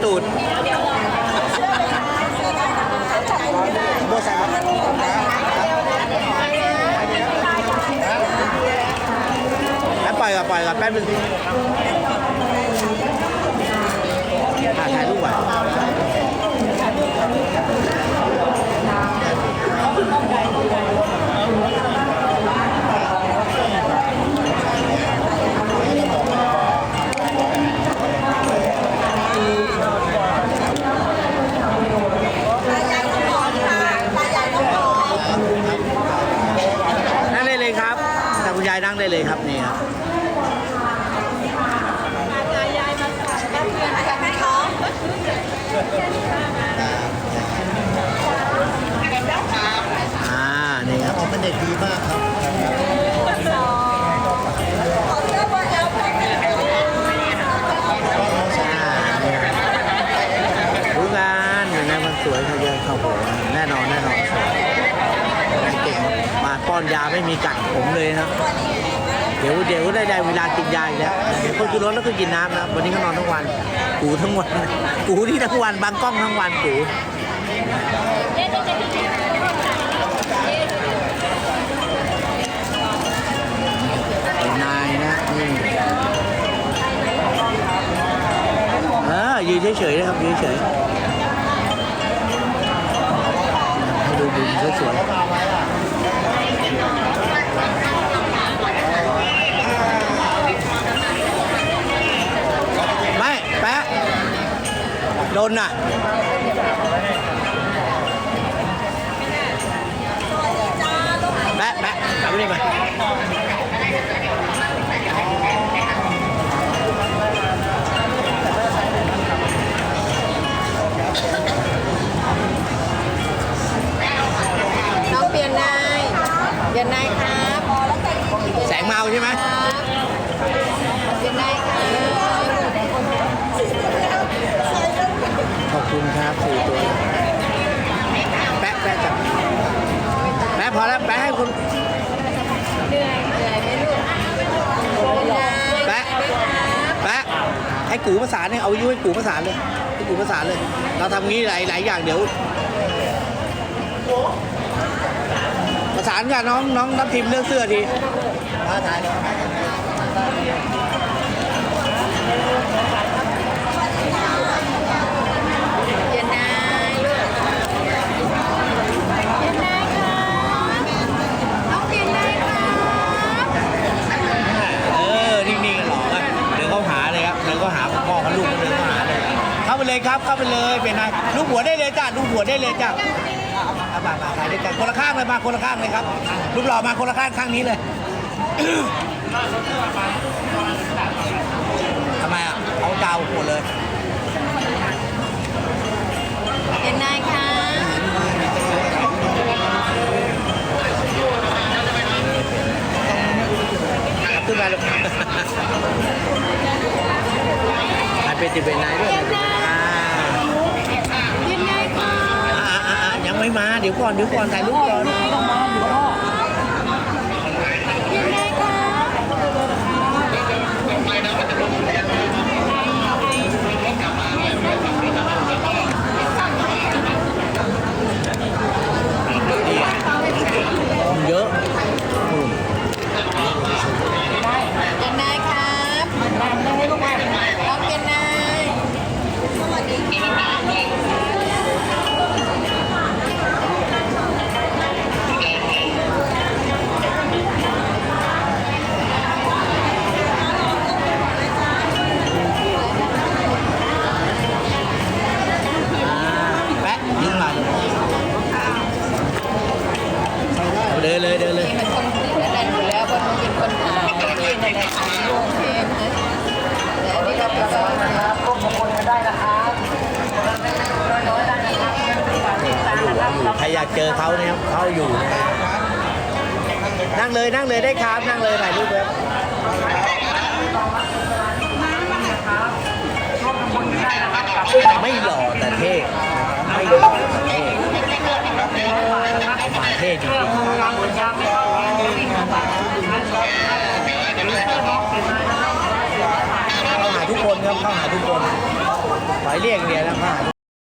ดหูตูดโบใส่ครับแล้วปล่อยก่อนปล่อยก่อนแป๊บนึงอะถ่ายรูปก่อนนั่งได้เลยครับทางคุณยายนั่งได้เลย ครับนี่ครับอ่านี่ครับเขาเป็นเด็กดีมากครับอ่านี่ครับ รู้งานอย่างนั้นมันสวยเขาเยอะเข้าผมแน่นอนแน่นอนสวยนายเก่งมาป้อนยาไม่มีกัดผมเลยครับ เดี๋ยวเดี๋ยวได้ได้เวลากินยาอีกแล้วเดี๋ยวคนขึ้นรถแล้วก็กินน้ำนะวันนี้ก็นอนทั้งวันกูทั้งวันกูที่ทั้งวันบางกล้องทั้งวันกูนนายนะนี่เออยืนเฉยๆนะครับยืนเฉยๆ โดนน่ะแปะแกูประสานเนี่ยเอายุให้กูประสานเลยให้กูประสานเลย เราทำงี้หลายหลายอย่างเดี๋ยวประสานกับน้องน้องรับทีมเรื่องเสื้อที ท้าทายเลย เปลี่ยนนายลูกเปลี่ยนนายครับน้องเปลี่ยนนายครับ เออ นิ่งๆกันหรอครับเดี๋ยวเขาหาเลยครับเดี๋ยวเขาหาพ่อกับลูกเดินเขาหาเลย เข้าไปเลย ครับเข้าไปเลยเป็นไงลูกหัวได้เลยจ้าลูกหัวได้เลยจ้าเอามามาถ่ายด้วยกันคนละข้างเลยมาคนละข้างเลยครับรูปหล่อมาคนละข้างข้างนี้เลยทำไมอะเอาดาวหมดเลยเปลี่ยนนายครับขึ้นมาลูกใครเป็นติเป็นนายด้วยอ่า เปลี่ยนนายครับ อ่าอ่าอ่ายังไม่มาเดี๋ยวก่อนเดี๋ยวก่อนถ่ายรูปก่อนากเจอเขาเนี่ยเขาอยู่นั่งเลยนั่งเลยได้ครับนั่งเลยถ่ายรูปเลยไม่หล่อแต่เท่ไม่หล่อแต่เท่มาเท่จริงๆเข้าหาทุกคนครับเข้าหาทุกคนขอให้เรียกเดียวแล้วเข้าหา